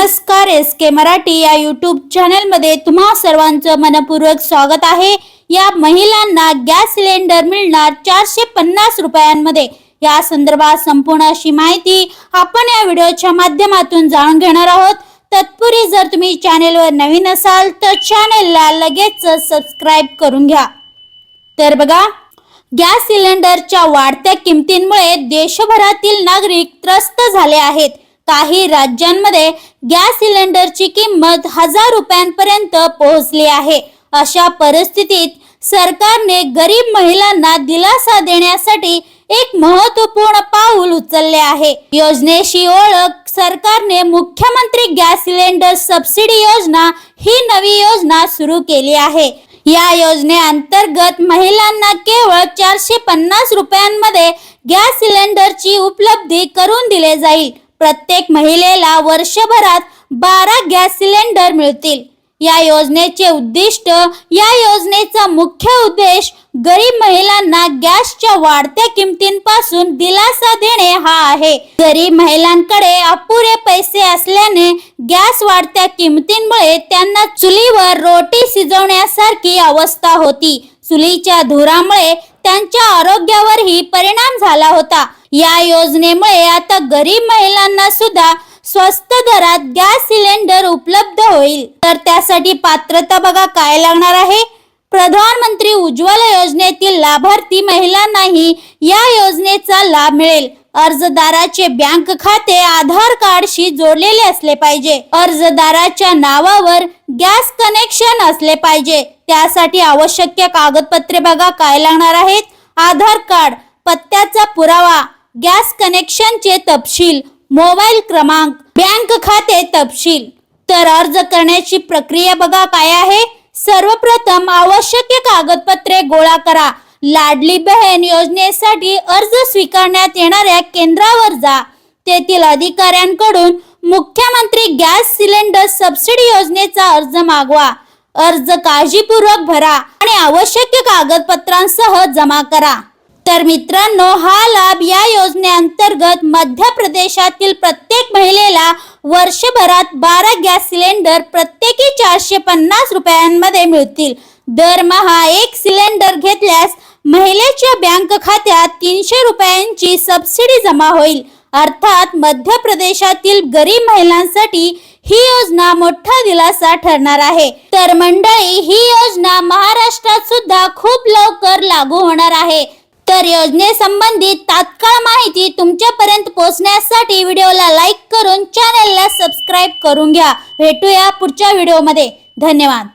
नमस्कार एस के मराठी या यूट्यूब चॅनलमध्ये तुम्हा सर्वांचं मनपूर्वक स्वागत आहे. या महिलांना गॅस सिलेंडर मिळणार चारशे पन्नास रुपयांमध्ये. या संदर्भात संपूर्ण अशी माहिती आपण या व्हिडिओच्या माध्यमातून जाणून घेणार आहोत. तत्पूर्वी जर तुम्ही चॅनेलवर नवीन असाल तर चॅनेलला लगेच सबस्क्राईब करून घ्या. तर बघा गॅस सिलेंडरच्या वाढत्या किमतींमुळे देशभरातील नागरिक त्रस्त झाले आहेत. काही राज्यांमध्ये गॅस सिलेंडरची किंमत हजार रुपयांपर्यंत पोहोचली आहे. अशा परिस्थितीत सरकारने गरीब महिलांना दिलासा देण्यासाठी एक महत्त्वपूर्ण पाऊल उचलले आहे. योजनेशी ओळख सरकारने मुख्यमंत्री गॅस सिलेंडर सबसिडी योजना ही नवी योजना सुरू केली आहे. या योजनेअंतर्गत महिलांना केवळ चारशे पन्नास रुपयांमध्ये गॅस सिलेंडरची उपलब्धी करून दिले जाईल. प्रत्येक महिलेला वर्षभरात बारा गॅस सिलेंडर मिळतील. या योजनेचे उद्दिष्ट या योजनेचा मुख्य उद्देश गरीब महिलांना गॅसच्या वाढत्या किमतींपासून दिलासा देणे हा आहे. गरीब महिलांकडे अपुरे पैसे असल्याने गॅस वाढत्या किमतींमुळे त्यांना चुलीवर रोटी शिजवण्यासारखी अवस्था होती. चुलीच्या धुरामुळे त्यांच्या आरोग्यावरही परिणाम झाला होता. या योजनेमुळे आता गरीब महिलांना सुद्धा स्वस्त दरात गॅस सिलेंडर उपलब्ध होईल. तर त्यासाठी पात्रता बघा काय लागणार आहे. प्रधानमंत्री उज्ज्वला योजनेतील लाभार्थी महिलांनाही या योजनेचा लाभ मिळेल. अर्जदाराचे बँक खाते आधार कार्डशी जोडलेले असले पाहिजे. अर्जदाराच्या नावावर गॅस कनेक्शन असले पाहिजे. त्यासाठी आवश्यक कागदपत्रे बघा काय लागणार आहेत. आधार कार्ड पत्त्याचा पुरावा गॅस कनेक्शनचे तपशील मोबाईल क्रमांक बँक खाते तपशील. तर अर्ज करण्याची प्रक्रिया बघा काय आहे. सर्वप्रथम आवश्यक कागदपत्रे गोळा करा. लाडली बहीण योजनेसाठी अर्ज स्वीकारण्यात येणाऱ्या केंद्रावर जा. तेथील अधिकाऱ्यांकडून मुख्यमंत्री गॅस सिलेंडर सबसिडी योजनेचा अर्ज मागवा. अर्ज काळजीपूर्वक भरा आणि आवश्यक कागदपत्रांसह जमा करा. तर मित्रांनो हा लाभ या योजनेअंतर्गत मध्य प्रदेशातील प्रत्येक महिलेला वर्षभरात बारा गॅस सिलेंडर प्रत्येकी चारशे पन्नास रुपयांमध्ये मिळतील. दरमहा एक सिलेंडर घेतल्यास महिलेच्या बँक खात्यात तीनशे रुपयांची सबसिडी जमा होईल. अर्थात मध्य प्रदेशातील गरीब महिलांसाठी ही योजना मोठा दिलासा ठरणार आहे. तर मंडळी ही योजना महाराष्ट्रात सुद्धा खूप लवकर लागू होणार आहे. तर योजनेसंबंधित तात्काळ माहिती तुमच्यापर्यंत पोहोचण्यासाठी व्हिडिओला लाईक करून चॅनलला सबस्क्राईब करून घ्या. भेटूया पुढच्या व्हिडिओमध्ये. धन्यवाद.